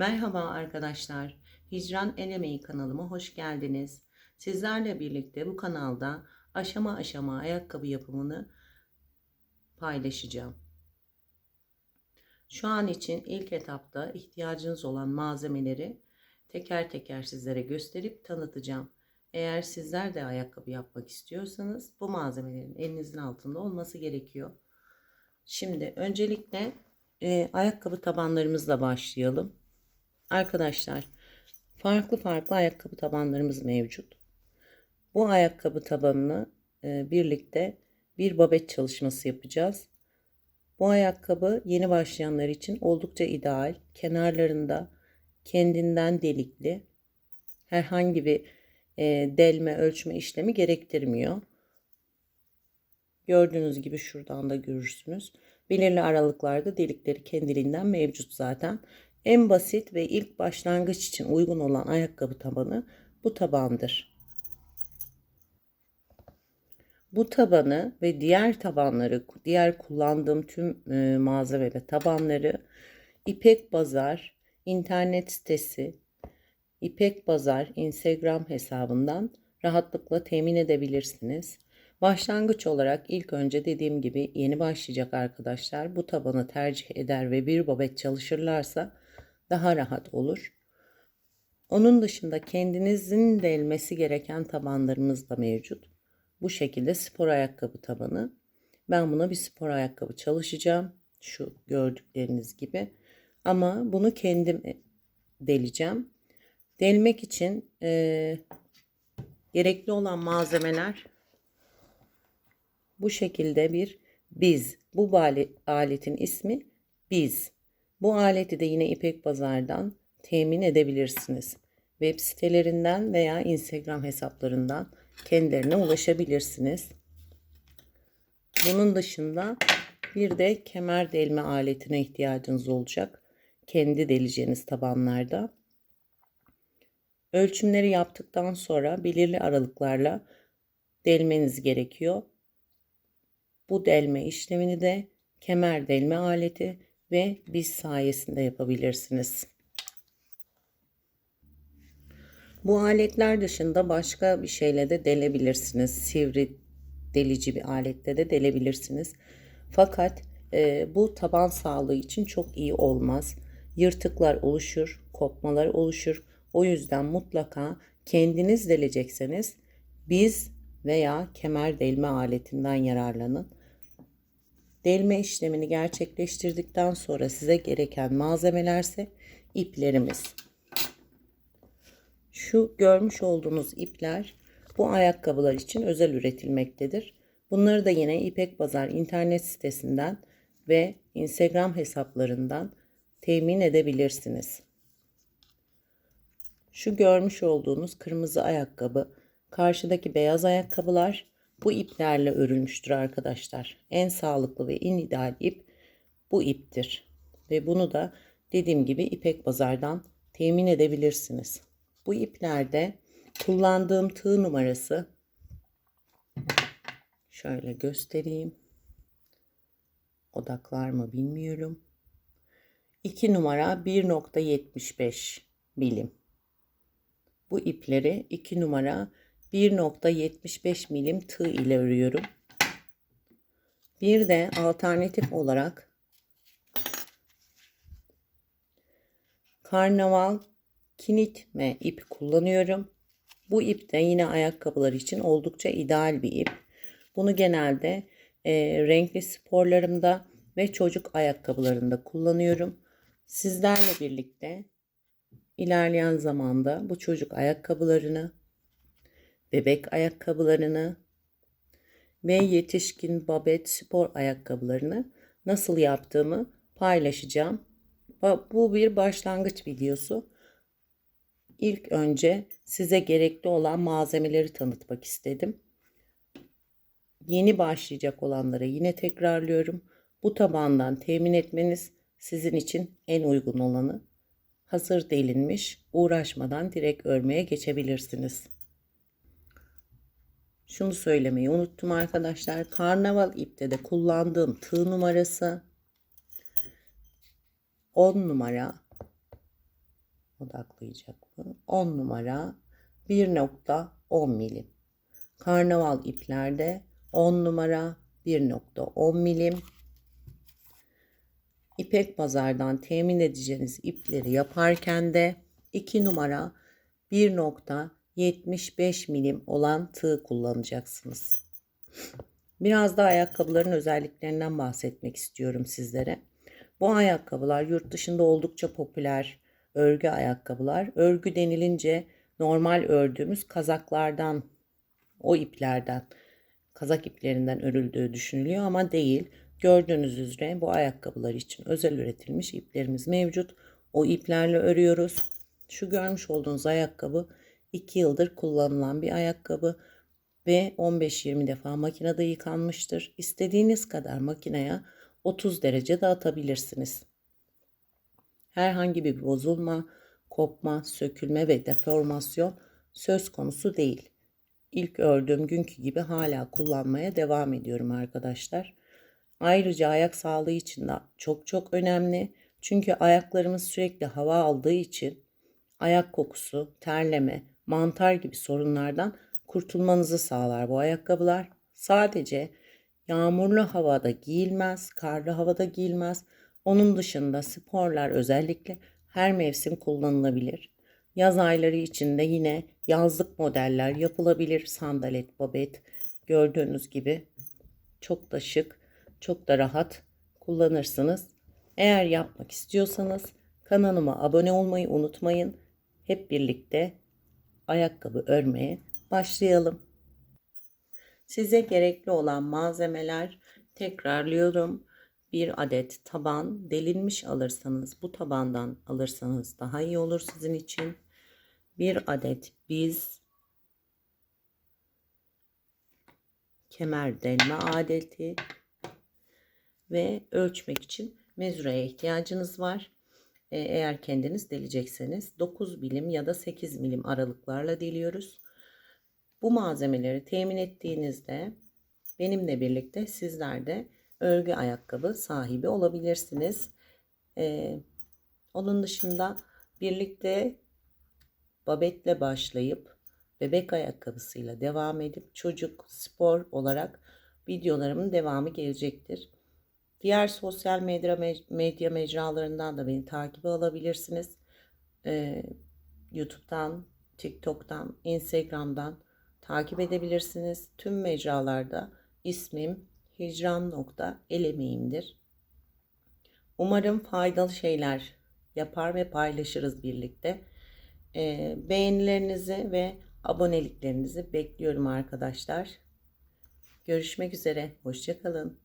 Merhaba arkadaşlar. Hicran El Emeği kanalıma hoş geldiniz. Sizlerle birlikte bu kanalda aşama aşama ayakkabı yapımını paylaşacağım. Şu an için ilk etapta ihtiyacınız olan malzemeleri teker teker sizlere gösterip tanıtacağım. Eğer sizler de ayakkabı yapmak istiyorsanız bu malzemelerin elinizin altında olması gerekiyor. Şimdi öncelikle e, ayakkabı tabanlarımızla başlayalım. Arkadaşlar farklı farklı ayakkabı tabanlarımız mevcut. Bu ayakkabı tabanını e, birlikte bir babet çalışması yapacağız. Bu ayakkabı yeni başlayanlar için oldukça ideal. Kenarlarında kendinden delikli herhangi bir e, delme ölçme işlemi gerektirmiyor. Gördüğünüz gibi şuradan da görürsünüz. Belirli aralıklarda delikleri kendiliğinden mevcut zaten. En basit ve ilk başlangıç için uygun olan ayakkabı tabanı bu tabandır. Bu tabanı ve diğer tabanları, diğer kullandığım tüm e, malzeme ve tabanları İpek Bazar internet sitesi, İpek Bazar Instagram hesabından rahatlıkla temin edebilirsiniz. Başlangıç olarak ilk önce dediğim gibi yeni başlayacak arkadaşlar bu tabanı tercih eder ve bir babet çalışırlarsa daha rahat olur. Onun dışında kendinizin delmesi gereken tabanlarımız da mevcut. Bu şekilde spor ayakkabı tabanı. Ben buna bir spor ayakkabı çalışacağım. Şu gördükleriniz gibi. Ama bunu kendim deleceğim. Delmek için e, gerekli olan malzemeler bu şekilde bir biz. Bu aletin ismi biz. Bu aleti de yine İpek Bazar'dan temin edebilirsiniz. Web sitelerinden veya Instagram hesaplarından kendilerine ulaşabilirsiniz. Bunun dışında bir de kemer delme aletine ihtiyacınız olacak. Kendi deleceğiniz tabanlarda. Ölçümleri yaptıktan sonra belirli aralıklarla delmeniz gerekiyor. Bu delme işlemini de kemer delme aleti ve biz sayesinde yapabilirsiniz. Bu aletler dışında başka bir şeyle de delebilirsiniz. Sivri delici bir alette de delebilirsiniz. Fakat e, bu taban sağlığı için çok iyi olmaz. Yırtıklar oluşur, kopmalar oluşur. O yüzden mutlaka kendiniz delecekseniz biz veya kemer delme aletinden yararlanın. Delme işlemini gerçekleştirdikten sonra size gereken malzemelerse iplerimiz. Şu görmüş olduğunuz ipler bu ayakkabılar için özel üretilmektedir. Bunları da yine İpek Bazar internet sitesinden ve Instagram hesaplarından temin edebilirsiniz. Şu görmüş olduğunuz kırmızı ayakkabı, karşıdaki beyaz ayakkabılar bu iplerle örülmüştür arkadaşlar. En sağlıklı ve en ideal ip bu iptir. Ve bunu da dediğim gibi İpek Bazar'dan temin edebilirsiniz. Bu iplerde kullandığım tığ numarası şöyle göstereyim. Odaklar mı bilmiyorum. 2 numara 1.75 milim. Bu ipleri 2 numara 1.75 milim tığ ile örüyorum. Bir de alternatif olarak karnaval kinitme ip kullanıyorum. Bu ip de yine ayakkabılar için oldukça ideal bir ip. Bunu genelde e, renkli sporlarımda ve çocuk ayakkabılarında kullanıyorum. Sizlerle birlikte ilerleyen zamanda bu çocuk ayakkabılarını bebek ayakkabılarını ve yetişkin babet spor ayakkabılarını nasıl yaptığımı paylaşacağım. Bu bir başlangıç videosu. İlk önce size gerekli olan malzemeleri tanıtmak istedim. Yeni başlayacak olanlara yine tekrarlıyorum. Bu tabandan temin etmeniz sizin için en uygun olanı. Hazır delinmiş, uğraşmadan direkt örmeye geçebilirsiniz şunu söylemeyi unuttum arkadaşlar. Karnaval ipte de kullandığım tığ numarası 10 numara odaklayacak bu. 10 numara 1.10 milim. Karnaval iplerde 10 numara 1.10 milim. İpek pazardan temin edeceğiniz ipleri yaparken de 2 numara 1.75 milim olan tığ kullanacaksınız. Biraz da ayakkabıların özelliklerinden bahsetmek istiyorum sizlere. Bu ayakkabılar yurt dışında oldukça popüler örgü ayakkabılar. Örgü denilince normal ördüğümüz kazaklardan, o iplerden, kazak iplerinden örüldüğü düşünülüyor ama değil. Gördüğünüz üzere bu ayakkabılar için özel üretilmiş iplerimiz mevcut. O iplerle örüyoruz. Şu görmüş olduğunuz ayakkabı 2 yıldır kullanılan bir ayakkabı ve 15-20 defa makinede yıkanmıştır. İstediğiniz kadar makineye 30 derece atabilirsiniz. Herhangi bir bozulma, kopma, sökülme ve deformasyon söz konusu değil. İlk ördüğüm günkü gibi hala kullanmaya devam ediyorum arkadaşlar. Ayrıca ayak sağlığı için de çok çok önemli. Çünkü ayaklarımız sürekli hava aldığı için ayak kokusu, terleme, mantar gibi sorunlardan kurtulmanızı sağlar bu ayakkabılar. Sadece yağmurlu havada giyilmez, karlı havada giyilmez. Onun dışında sporlar özellikle her mevsim kullanılabilir. Yaz ayları içinde yine yazlık modeller yapılabilir. Sandalet, babet gördüğünüz gibi çok da şık, çok da rahat kullanırsınız. Eğer yapmak istiyorsanız kanalıma abone olmayı unutmayın. Hep birlikte ayakkabı örmeye başlayalım. Size gerekli olan malzemeler tekrarlıyorum. Bir adet taban delinmiş alırsanız bu tabandan alırsanız daha iyi olur sizin için. Bir adet biz kemer delme adeti ve ölçmek için mezuraya ihtiyacınız var. Ee, eğer kendiniz delecekseniz 9 milim ya da 8 milim aralıklarla deliyoruz. Bu malzemeleri temin ettiğinizde benimle birlikte sizler de örgü ayakkabı sahibi olabilirsiniz. Ee, onun dışında birlikte babetle başlayıp bebek ayakkabısıyla devam edip çocuk spor olarak videolarımın devamı gelecektir. Diğer sosyal medya, medya mecralarından da beni takibe alabilirsiniz. Ee, YouTube'dan, TikTok'tan, Instagram'dan takip edebilirsiniz. Tüm mecralarda ismim hicran.elemeğimdir. Umarım faydalı şeyler yapar ve paylaşırız birlikte. Ee, beğenilerinizi ve aboneliklerinizi bekliyorum arkadaşlar. Görüşmek üzere. Hoşçakalın.